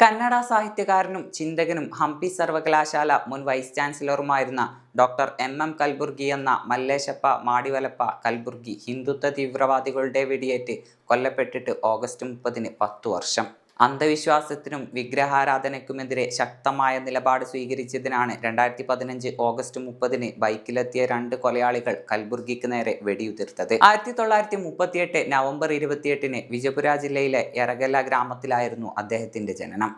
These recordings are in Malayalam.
കന്നഡ സാഹിത്യകാരനും ചിന്തകനും ഹംപി സർവകലാശാല മുൻ വൈസ് ചാൻസലറുമായിരുന്ന ഡോക്ടർ എം എം കൽബുർഗി എന്ന മല്ലേശപ്പ മാടിവലപ്പ കൽബുർഗി ഹിന്ദുത്വ തീവ്രവാദികളുടെ വെടിയേറ്റ് കൊല്ലപ്പെട്ടിട്ട് ഓഗസ്റ്റ് മുപ്പതിന് പത്തു വർഷം. അന്ധവിശ്വാസത്തിനും വിഗ്രഹാരാധനയ്ക്കുമെതിരെ ശക്തമായ നിലപാട് സ്വീകരിച്ചതിനാണ് രണ്ടായിരത്തി പതിനഞ്ച് ഓഗസ്റ്റ് മുപ്പതിന് ബൈക്കിലെത്തിയ രണ്ട് കൊലയാളികൾ കൽബുർഗിക്ക് നേരെ വെടിയുതിർത്തത്. ആയിരത്തി തൊള്ളായിരത്തി മുപ്പത്തിയെട്ട് നവംബർ ഇരുപത്തിയെട്ടിന് വിജയപുര ജില്ലയിലെ എറഗല്ല ഗ്രാമത്തിലായിരുന്നു അദ്ദേഹത്തിന്റെ ജനനം.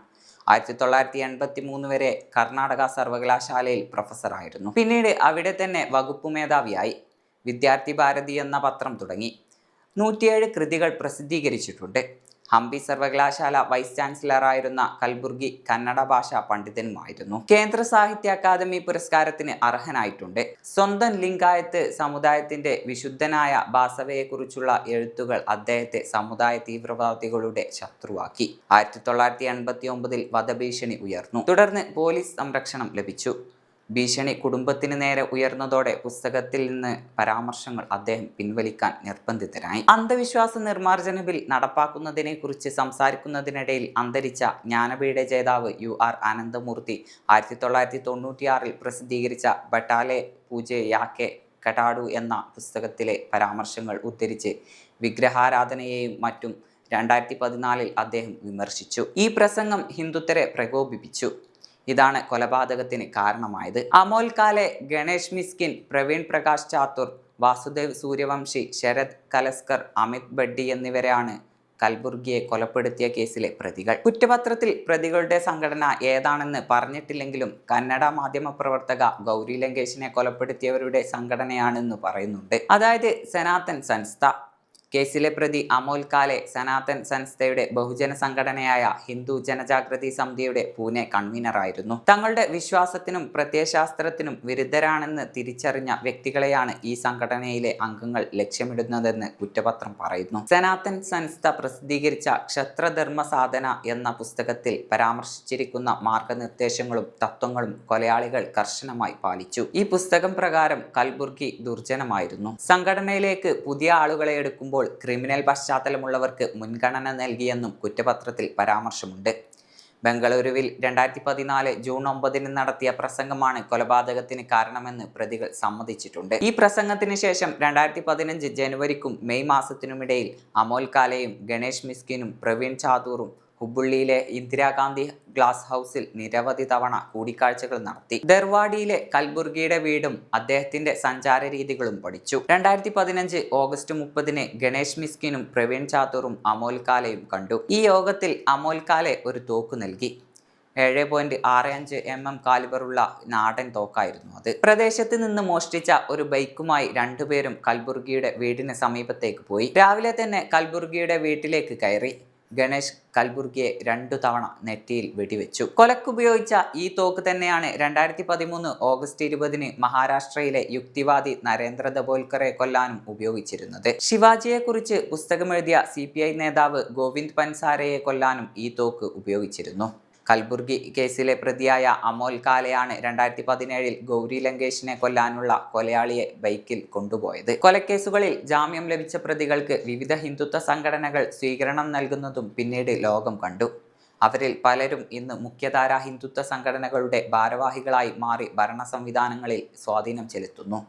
ആയിരത്തി തൊള്ളായിരത്തി എൺപത്തി മൂന്ന് വരെ കർണാടക സർവകലാശാലയിൽ പ്രൊഫസറായിരുന്നു. പിന്നീട് അവിടെ തന്നെ വകുപ്പ് മേധാവിയായി. വിദ്യാർത്ഥി ഭാരതി എന്ന പത്രം തുടങ്ങി. നൂറ്റിയേഴ് കൃതികൾ പ്രസിദ്ധീകരിച്ചിട്ടുണ്ട്. ഹംപി സർവകലാശാല വൈസ് ചാൻസലറായിരുന്ന കൽബുർഗി കന്നഡ ഭാഷാ പണ്ഡിതനുമായിരുന്നു. കേന്ദ്ര സാഹിത്യ അക്കാദമി പുരസ്കാരത്തിന് അർഹനായിട്ടുണ്ട്. സ്വന്തം ലിംഗായത്ത് സമുദായത്തിന്റെ വിശുദ്ധനായ ബാസവയെക്കുറിച്ചുള്ള എഴുത്തുകൾ അദ്ദേഹത്തെ സമുദായ തീവ്രവാദികളുടെ ശത്രുവാക്കി. ആയിരത്തി തൊള്ളായിരത്തി എൺപത്തി ഒമ്പതിൽ വധഭീഷണി ഉയർന്നു. തുടർന്ന് പോലീസ് സംരക്ഷണം ലഭിച്ചു. ഭീഷണി കുടുംബത്തിന് നേരെ ഉയർന്നതോടെ പുസ്തകത്തിൽ നിന്ന് പരാമർശങ്ങൾ അദ്ദേഹം പിൻവലിക്കാൻ നിർബന്ധിതരായി. അന്ധവിശ്വാസ നിർമ്മാർജന ബിൽ നടപ്പാക്കുന്നതിനെക്കുറിച്ച് സംസാരിക്കുന്നതിനിടയിൽ അന്തരിച്ച ജ്ഞാനപീഠ ജേതാവ് യു ആർ ആനന്ദമൂർത്തി ആയിരത്തി തൊള്ളായിരത്തി തൊണ്ണൂറ്റിയാറിൽ പ്രസിദ്ധീകരിച്ച ബട്ടാലെ പൂജയാക്കെ കടാഡു എന്ന പുസ്തകത്തിലെ പരാമർശങ്ങൾ ഉദ്ധരിച്ച് വിഗ്രഹാരാധനയെയും മറ്റും രണ്ടായിരത്തി പതിനാലിൽ അദ്ദേഹം വിമർശിച്ചു. ഈ പ്രസംഗം ഹിന്ദുത്വരെ പ്രകോപിപ്പിച്ചു. ഇതാണ് കൊലപാതകത്തിന് കാരണമായത്. അമോൽ കാലെ ഗണേഷ് മിസ്കിൻ പ്രവീൺ പ്രകാശ് ചാത്തുർ വാസുദേവ് സൂര്യവംശി ശരത് കലസ്കർ അമിത് ബഡ്ഡി എന്നിവരാണ് കൽബുർഗിയെ കൊലപ്പെടുത്തിയ കേസിലെ പ്രതികൾ. കുറ്റപത്രത്തിൽ പ്രതികളുടെ സംഘടന ഏതാണെന്ന് പറഞ്ഞിട്ടില്ലെങ്കിലും കന്നഡ മാധ്യമ പ്രവർത്തക ഗൗരി ലങ്കേഷിനെ കൊലപ്പെടുത്തിയവരുടെ സംഘടനയാണെന്ന് പറയുന്നുണ്ട്. അതായത് സനാതൻ സംസ്ഥ കേസിലെ പ്രതി അമോൽ കാലെ സനാതൻ സംസ്ഥയുടെ ബഹുജന സംഘടനയായ ഹിന്ദു ജനജാഗ്രതി സമിതിയുടെ പൂനെ കൺവീനറായിരുന്നു. തങ്ങളുടെ വിശ്വാസത്തിനും പ്രത്യയശാസ്ത്രത്തിനും വിരുദ്ധരാണെന്ന് തിരിച്ചറിഞ്ഞ വ്യക്തികളെയാണ് ഈ സംഘടനയിലെ അംഗങ്ങൾ ലക്ഷ്യമിടുന്നതെന്ന് കുറ്റപത്രം പറയുന്നു. സനാതൻ സംസ്ഥ പ്രസിദ്ധീകരിച്ച ക്ഷത്രധർമ്മ സാധന എന്ന പുസ്തകത്തിൽ പരാമർശിച്ചിരിക്കുന്ന മാർഗനിർദ്ദേശങ്ങളും തത്വങ്ങളും കൊലയാളികൾ കർശനമായി പാലിച്ചു. ഈ പുസ്തകം പ്രകാരം കൽബുർഗി ദുർജനമായിരുന്നു. സംഘടനയിലേക്ക് പുതിയ ആളുകളെ എടുക്കുമ്പോൾ ക്രിമിനൽ പശ്ചാത്തലമുള്ളവർക്ക് മുൻഗണന നൽകിയെന്നും കുറ്റപത്രത്തിൽ പരാമർശമുണ്ട്. ബംഗളൂരുവിൽ രണ്ടായിരത്തി പതിനാല് ജൂൺ ഒമ്പതിന് നടത്തിയ പ്രസംഗമാണ് കൊലപാതകത്തിന് കാരണമെന്ന് പ്രതികൾ സമ്മതിച്ചിട്ടുണ്ട്. ഈ പ്രസംഗത്തിന് ശേഷം രണ്ടായിരത്തി പതിനഞ്ച് ജനുവരിക്കും മെയ് മാസത്തിനുമിടയിൽ അമോൽ കാലയും ഗണേഷ് മിസ്കിനും പ്രവീൺ ചാതൂറും ഹുബുള്ളിയിലെ ഇന്ദിരാഗാന്ധി ഗ്ലാസ് ഹൗസിൽ നിരവധി തവണ കൂടിക്കാഴ്ചകൾ നടത്തി. ദർവാഡിയിലെ കൽബുർഗിയുടെ വീടും അദ്ദേഹത്തിന്റെ സഞ്ചാര രീതികളും പഠിച്ചു. രണ്ടായിരത്തി പതിനഞ്ച് ഓഗസ്റ്റ് മുപ്പതിന് ഗണേഷ് മിസ്കിനും പ്രവീൺ ചാത്തൂറും അമോൽ കാലയും കണ്ടു. ഈ യോഗത്തിൽ അമോൽ കാലെ ഒരു തോക്ക് നൽകി. ഏഴ് പോയിന്റ് ആറ് അഞ്ച് എം എം കാലിബറുള്ള നാടൻ തോക്കായിരുന്നു അത്. പ്രദേശത്ത് നിന്ന് മോഷ്ടിച്ച ഒരു ബൈക്കുമായി രണ്ടുപേരും കൽബുർഗിയുടെ വീടിന് സമീപത്തേക്ക് പോയി. രാവിലെ തന്നെ കൽബുർഗിയുടെ വീട്ടിലേക്ക് കയറി. ഗണേഷ് കൽബുർഗിയെ രണ്ടു തവണ നെറ്റിയിൽ വെടിവെച്ചു. കൊലക്കുപയോഗിച്ച ഈ തോക്ക് തന്നെയാണ് രണ്ടായിരത്തി പതിമൂന്ന് ഓഗസ്റ്റ് ഇരുപതിന് മഹാരാഷ്ട്രയിലെ യുക്തിവാദി നരേന്ദ്ര ദബോൽക്കറെ കൊല്ലാനും ഉപയോഗിച്ചിരുന്നത്. ശിവാജിയെക്കുറിച്ച് പുസ്തകമെഴുതിയ സി പി ഐ നേതാവ് ഗോവിന്ദ് പൻസാരയെ കൊല്ലാനും ഈ തോക്ക് ഉപയോഗിച്ചിരുന്നു. കൽബുർഗി കേസിലെ പ്രതിയായ അമോൽ കാലയാണ് രണ്ടായിരത്തി പതിനേഴിൽ ഗൗരി ലങ്കേഷിനെ കൊല്ലാനുള്ള കൊലയാളിയെ ബൈക്കിൽ കൊണ്ടുപോയത്. കൊലക്കേസുകളിൽ ജാമ്യം ലഭിച്ച പ്രതികൾക്ക് വിവിധ ഹിന്ദുത്വ സംഘടനകൾ സ്വീകരണം നൽകുന്നതും പിന്നീട് ലോകം കണ്ടു. അവരിൽ പലരും ഇന്ന് മുഖ്യധാരാ ഹിന്ദുത്വ സംഘടനകളുടെ ഭാരവാഹികളായി മാറി ഭരണ സംവിധാനങ്ങളിൽ സ്വാധീനം ചെലുത്തുന്നു.